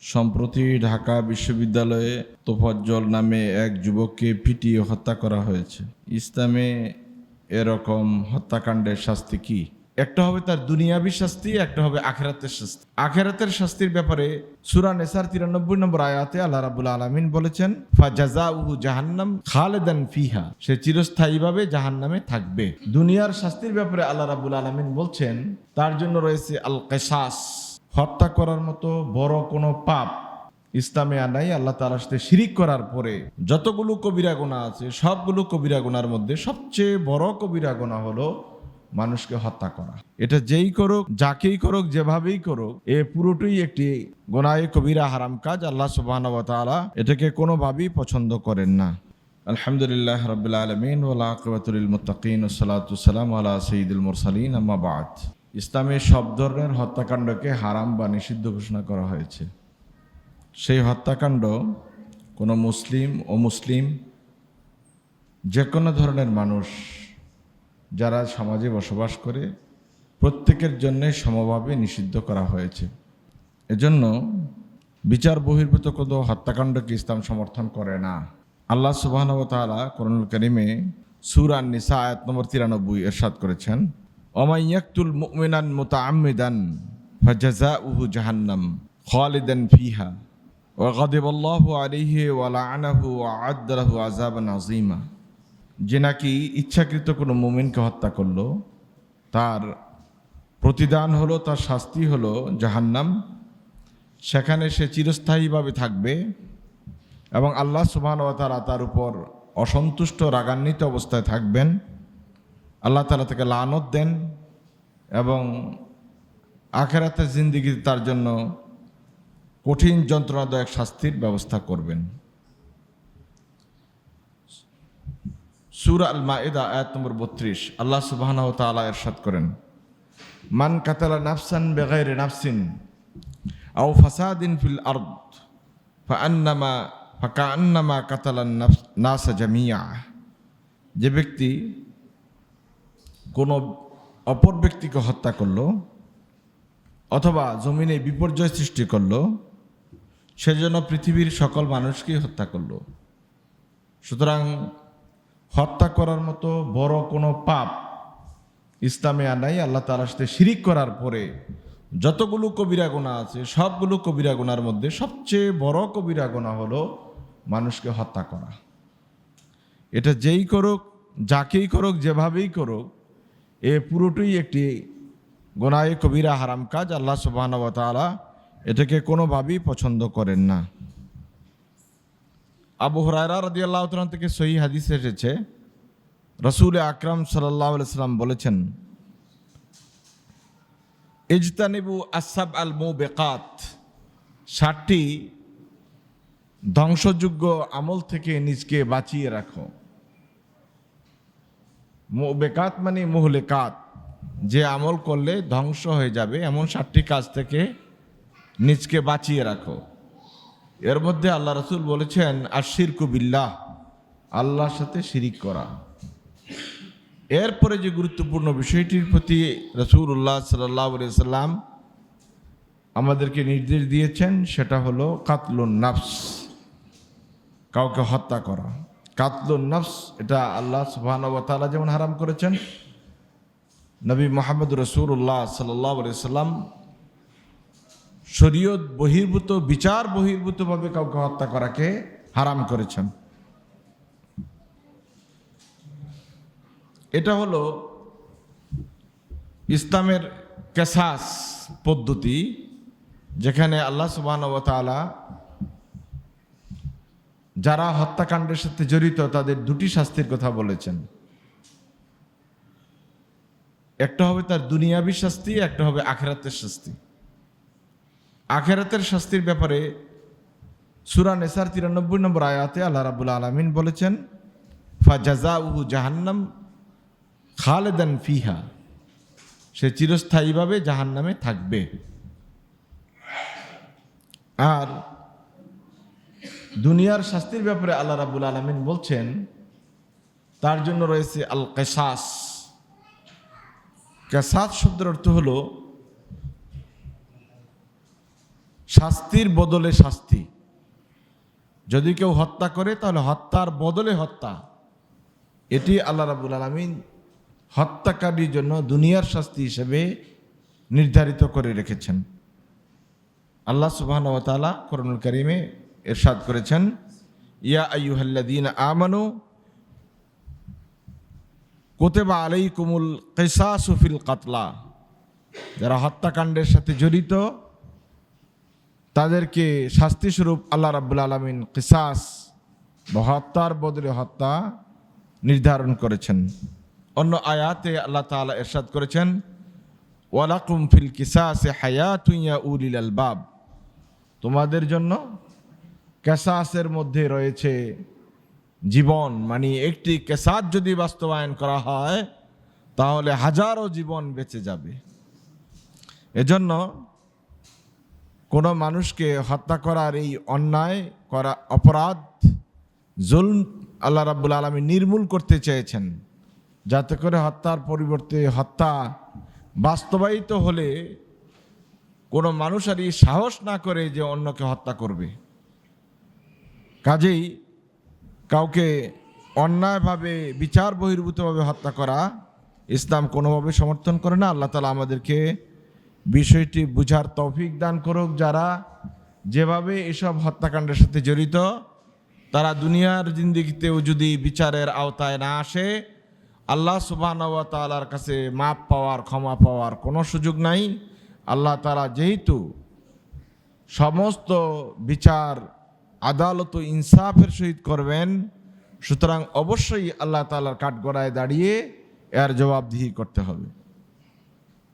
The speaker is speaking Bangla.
সম্প্রতি ঢাকা বিশ্ববিদ্যালয়ে তোফাজ্জল নামে এক যুবককে পিটিয়ে হত্যা করা হয়েছে। ইসলামে এরকম হত্যাকাণ্ডের শাস্তি কি? একটা হবে তার দুনিয়াবি শাস্তি, একটা হবে আখেরাতের শাস্তি। আখেরাতের শাস্তির ব্যাপারে সুরা নেসার তিরানব্বই নম্বর আয়াতে আল্লাহ রাবুল আলমিন বলেছেন ফাজাজা উহু জাহান্নাম খালেদান ফিহা। সে চিরস্থায়ীভাবে জাহান্নামে থাকবে। দুনিয়ার শাস্তির ব্যাপারে আল্লাহ রাবুল আলমিন বলছেন, তার জন্য রয়েছে আল কেসাস হত্যা করার মতো বড় কোনো পাপ ইসলামে আর নাই। আল্লাহ তালার সাথে শিরিক করার পরে যতগুলো কবিরা গোনা আছে, সবগুলো কবিরা গোনার মধ্যে সবচেয়ে বড় কবিরা গোনা হলো মানুষকে হত্যা করা। এটা যেই করুক, যাকেই করুক, যেভাবেই করুক, এ পুরোটাই একটি গোনায় কবিরা হারাম কাজ। আল্লাহ সুবাহ এটাকে কোনোভাবেই পছন্দ করেন না। আলহামদুলিল্লাহ রবিল আলমিন ওলা আকবতুল মুতাকিন সালাতাম আলা সঈদুল মুরসালিন। আম্মা বাদ। ইসলামে সব ধরনের হত্যাকাণ্ডকে হারাম বা নিষিদ্ধ ঘোষণা করা হয়েছে। সেই হত্যাকাণ্ড কোনো মুসলিম ও মুসলিম যে কোনো ধরনের মানুষ যারা সমাজে বসবাস করে, প্রত্যেকের জন্য সমভাবে নিষিদ্ধ করা হয়েছে। এজন্য বিচার বহির্ভূত কোনো হত্যাকাণ্ডকে ইসলাম সমর্থন করে না। আল্লাহ সুবাহ তালা করনুল করিমে সুরান নিসা আয়াত নম্বর তিরানব্বই এরশাদ করেছেন ওমাই ইয়াকতুল মুমিনান মুতাআম্মিদান ফাজাজাউহু জাহান্নাম খালিদান ফিহা ওয়া গাদিবাল্লাহু আলাইহি ওয়া লাআনাহু ওয়া আদ্দালাহু আযাবান আযীমা। যে নাকি ইচ্ছাকৃত কোনো মুমিনকে হত্যা করল, তার প্রতিদান হলো, তার শাস্তি হলো জাহান্নাম। সেখানে সে চিরস্থায়ীভাবে থাকবে এবং আল্লাহ সুবহান ওয়া তাআলা তার উপর অসন্তুষ্ট, রাগান্বিত অবস্থায় থাকবেন। আল্লাহ তালা তাকে লানত দেন এবং আখেরাতের জিন্দিগি তার জন্য কঠিন যন্ত্রণাদায়ক শাস্তির ব্যবস্থা করবেন। সুর আল মায়েদা আয়াত নম্বর বত্রিশ। আল্লাহ সুবাহ তালা এরশাদ করেন, মান কাতালা নাফসান বেগাইরে নাফসিন আও ফাসাদিন ফিল আর্দ ফান্নামা ফাকা আন্নামা কাতালান নাসা জামিয়া যে ব্যক্তি কোনো অপর ব্যক্তিকে হত্যা করল অথবা জমিনে বিপর্যয় সৃষ্টি করল, সেজন্য পৃথিবীর সকল মানুষকেই হত্যা করল। সুতরাং হত্যা করার মতো বড় কোনো পাপ ইসলামে আর নাই। আল্লাহ তালার সাথে শিরিক করার পরে যতগুলো কবিরা গোনা আছে, সবগুলো কবিরা গোনার মধ্যে সবচেয়ে বড় কবিরা গোনা হলো মানুষকে হত্যা করা। এটা যেই করুক, যাকেই করুক, যেভাবেই করুক এ পুরোটাই একটি গোনায় কবিরা হারাম কাজ, আল্লাহ সুবাহ এটাকে কোনোভাবেই পছন্দ করেন না। আবু হরায়রা রদি আল্লাহ থেকে সহি হাদিস এসেছে। রসুল আকরাম সাল্লাহ সাল্লাম বলেছেন, ইজতানিবু আসাব আল মু বেকাত ষাটটি ধ্বংসযোগ্য আমল থেকে নিজকে বাঁচিয়ে রাখো। বেকাত মানে মুহলেকাত। যে আমল করলে ধ্বংস হয়ে যাবে, এমন সাতটি কাজ থেকে নিজকে বাঁচিয়ে রাখো। এর মধ্যে আল্লাহ রসুল বলেছেন আশির কুবিল্লাহ আল্লাহর সাথে শিরিক করা। এরপরে যে গুরুত্বপূর্ণ বিষয়টির প্রতি রসুল্লাহ সাল্লাহ সাল্লাম আমাদেরকে নির্দেশ দিয়েছেন, সেটা হলো কাতলুন নাফস কাউকে হত্যা করা। কাতলুন নফস, এটা আল্লাহ সুবাহান তালা যেমন হারাম করেছেন, নবী মোহাম্মদ রসুল্লাহ সাল্লাহ সাল্লাম শরীয়ত বহির্ভূত, বিচার বহির্ভূতভাবে কাউকে হত্যা করাকে হারাম করেছেন। এটা হলো ইসলামের ক্যাসাস পদ্ধতি, যেখানে আল্লাহ সুবাহ যারা হত্যাকাণ্ডের সাথে জড়িত, তাদের দুটি শাস্তির কথা বলেছেন। একটা হবে তার দুনিয়াবি শাস্তি, একটা হবে আখেরাতের শাস্তি। আখেরাতের শাস্তির ব্যাপারে সুরা নেসার তিরানব্বই নম্বর আয়াতে আল্লাহ রাবুল আলমিন বলেছেন ফাজাজা উহু জাহান্নাম খালেদান ফিহা সে চিরস্থায়ীভাবে জাহান্নামে থাকবে। আর দুনিয়ার শাস্তির ব্যাপারে আল্লাহ রাবুল আলমিন বলছেন, তার জন্য রয়েছে আল কেসাস কেসাস শব্দের অর্থ হলো, শাস্তির বদলে শাস্তি। যদি কেউ হত্যা করে, তাহলে হত্যার বদলে হত্যা। এটি আল্লাহ রাবুল আলমিন হত্যাকারীর জন্য দুনিয়ার শাস্তি হিসেবে নির্ধারিত করে রেখেছেন। আল্লাহ সুবাহন তালা করুনুল করিমে এরশাদ করেছেন, ইয়া আইয়ুহাল্লাদিন আমানু, কোতেবা আলাই কুমুল কেসাসুফিল কাতলা। যারা হত্যাকাণ্ডের সাথে জড়িত, তাদেরকে শাস্তিস্বরূপ আল্লাহ রাবুল আলমিন কিসাস বা হত্যার বদলে হত্যা নির্ধারণ করেছেন। অন্য আয়াতে আল্লাহ তাআলা এরশাদ করেছেন ওয়ালাকুম ফিল কিসাসে হায়াতুইয়া উলিল আলবাব তোমাদের জন্য কেসাসের মধ্যে রয়েছে জীবন। মানে একটি কেসাস যদি বাস্তবায়ন করা হয়, তাহলে হাজারো জীবন বেঁচে যাবে। এজন্য কোনো মানুষকে হত্যা করার এই অন্যায়, করা অপরাধ, জুলম আল্লাহ রাব্বুল আলমী নির্মূল করতে চেয়েছেন। যাতে করে হত্যার পরিবর্তে হত্যা বাস্তবায়িত হলে কোনো মানুষ আর সাহস না করে যে অন্যকে হত্যা করবে। কাজেই কাউকে অন্যায়ভাবে বিচার বহির্ভূতভাবে হত্যা করা ইসলাম কোনোভাবে সমর্থন করে না। আল্লাহ তালা আমাদেরকে বিষয়টি বুঝার তৌফিক দান করুক। যারা যেভাবে এসব হত্যাকাণ্ডের সাথে জড়িত, তারা দুনিয়ার জিন্দিগিতেও যদি বিচারের আওতায় না আসে, আল্লাহ সুবাহ তালার কাছে মাপ পাওয়ার, ক্ষমা পাওয়ার কোনো সুযোগ নাই। আল্লাহ তালা যেহেতু সমস্ত বিচার আদালত ইনসাফের সহিত করবেন। সুতরাং অবশ্যই আল্লাহ তালার কাঠগড়ায় দাঁড়িয়ে এর জবাবদিহি করতে হবে।